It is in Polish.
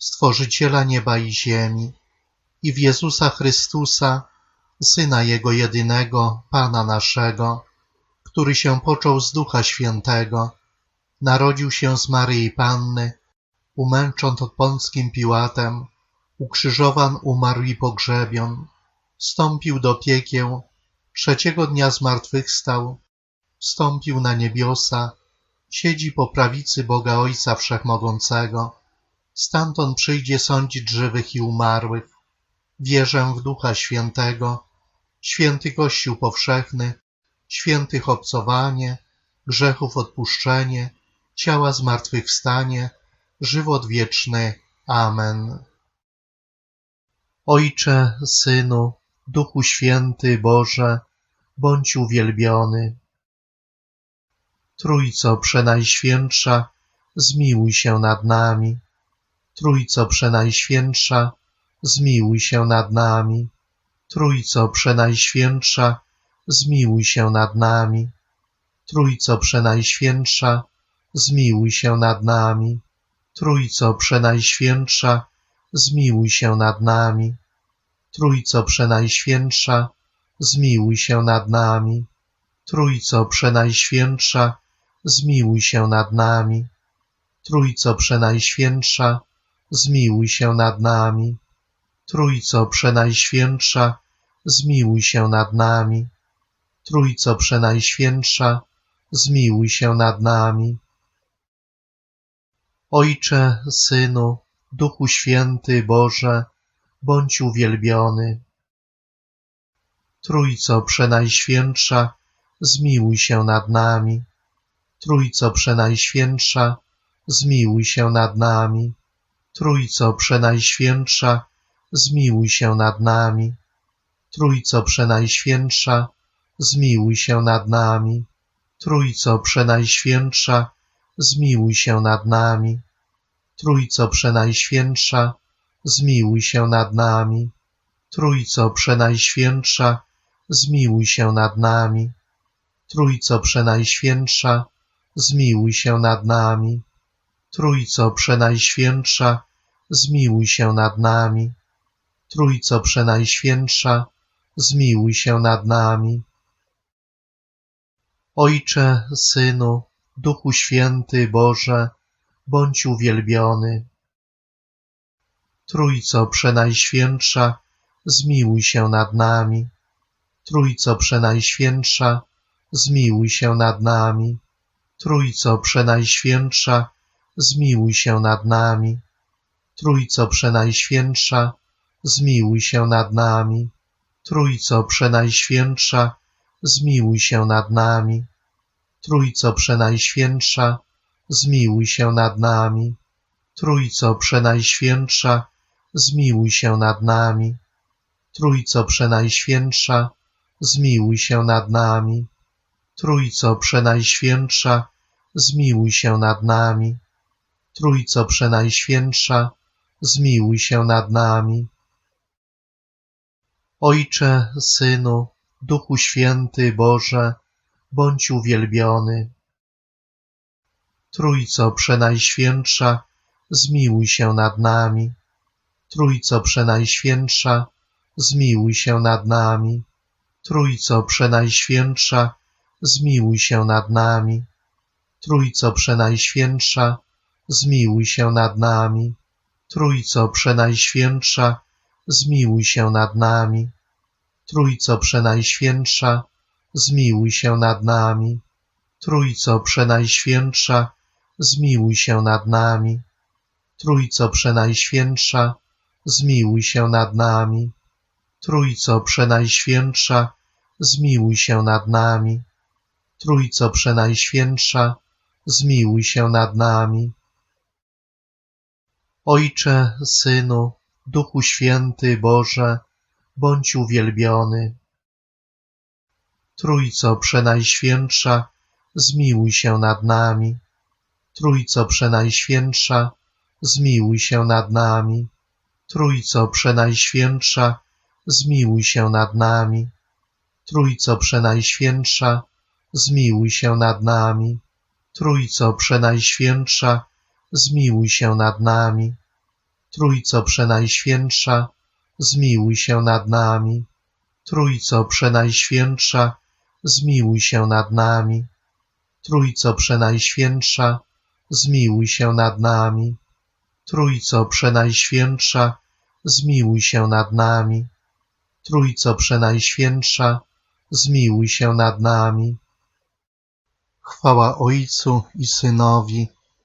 Stworzyciela nieba i ziemi, i w Jezusa Chrystusa, Syna Jego jedynego, Pana naszego, który się począł z Ducha Świętego, narodził się z Maryi Panny, umęczon pod Pąckim Piłatem, ukrzyżowan, umarł i pogrzebion, wstąpił do piekieł, trzeciego dnia zmartwychwstał, wstąpił na niebiosa, siedzi po prawicy Boga Ojca Wszechmogącego, stamtąd przyjdzie sądzić żywych i umarłych. Wierzę w Ducha Świętego, święty Kościół powszechny, świętych obcowanie, grzechów odpuszczenie, ciała zmartwychwstanie, żywot wieczny. Amen. Ojcze, Synu, Duchu Święty Boże, bądź uwielbiony. Trójco Przenajświętsza, zmiłuj się nad nami. Trójco Przenajświętsza, zmiłuj się nad nami. Trójco Przenajświętsza, zmiłuj się nad nami. Trójco Przenajświętsza, zmiłuj się nad nami. Trójco Przenajświętsza, zmiłuj się nad nami. Trójco Przenajświętsza, zmiłuj się nad nami. Trójco Przenajświętsza, zmiłuj się nad nami. Trójco Przenajświętsza, zmiłuj się nad nami. Trójco Przenajświętsza, zmiłuj się nad nami. Trójco Przenajświętsza, zmiłuj się nad nami. Ojcze, Synu, Duchu Święty Boże, bądź uwielbiony. Trójco Przenajświętsza, zmiłuj się nad nami. Trójco Przenajświętsza, zmiłuj się nad nami. Trójco Przenajświętsza, zmiłuj się nad nami. Trójco Przenajświętsza, zmiłuj się nad nami. Trójco Przenajświętsza, zmiłuj się nad nami. Trójco Przenajświętsza, zmiłuj się nad nami. Trójco Przenajświętsza, zmiłuj się nad nami. Trójco Przenajświętsza, zmiłuj się nad nami. Trójco Przenajświętsza, zmiłuj się nad nami. Trójco Przenajświętsza, zmiłuj się nad nami. Ojcze, Synu, Duchu Święty Boże, bądź uwielbiony. Trójco Przenajświętsza, zmiłuj się nad nami. Trójco Przenajświętsza, zmiłuj się nad nami. Trójco Przenajświętsza, zmiłuj się nad nami. Trójco Przenajświętsza, zmiłuj się nad nami. Trójco Przenajświętsza, zmiłuj się nad nami. Trójco Przenajświętsza, zmiłuj się nad nami. Trójco Przenajświętsza, zmiłuj się nad nami. Trójco Przenajświętsza, zmiłuj się nad nami. Trójco Przenajświętsza, zmiłuj się nad nami. Trójco Przenajświętsza, zmiłuj się nad nami. Ojcze, Synu, Duchu Święty Boże, bądź uwielbiony. Trójco Przenajświętsza, zmiłuj się nad nami. Trójco Przenajświętsza, zmiłuj się nad nami. Trójco Przenajświętsza, zmiłuj się nad nami. Trójco Przenajświętsza, zmiłuj się nad nami. Trójco Przenajświętsza, zmiłuj się nad nami. Trójco Przenajświętsza, zmiłuj się nad nami. Trójco Przenajświętsza, zmiłuj się nad nami. Trójco Przenajświętsza, zmiłuj się nad nami. Trójco Przenajświętsza, zmiłuj się nad nami. Trójco Przenajświętsza, zmiłuj się nad nami. Ojcze, Synu, Duchu Święty Boże, bądź uwielbiony. Trójco Przenajświętsza, zmiłuj się nad nami. Trójco Przenajświętsza, zmiłuj się nad nami. Trójco Przenajświętsza, zmiłuj się nad nami. Trójco Przenajświętsza, zmiłuj się nad nami. Trójco Przenajświętsza, zmiłuj się nad nami. Trójco Przenajświętsza, zmiłuj się nad nami. Trójco Przenajświętsza, zmiłuj się nad nami. Trójco Przenajświętsza, zmiłuj się nad nami. Trójco Przenajświętsza, zmiłuj się nad nami. Trójco Przenajświętsza, zmiłuj się nad nami. Chwała Ojcu i Synowi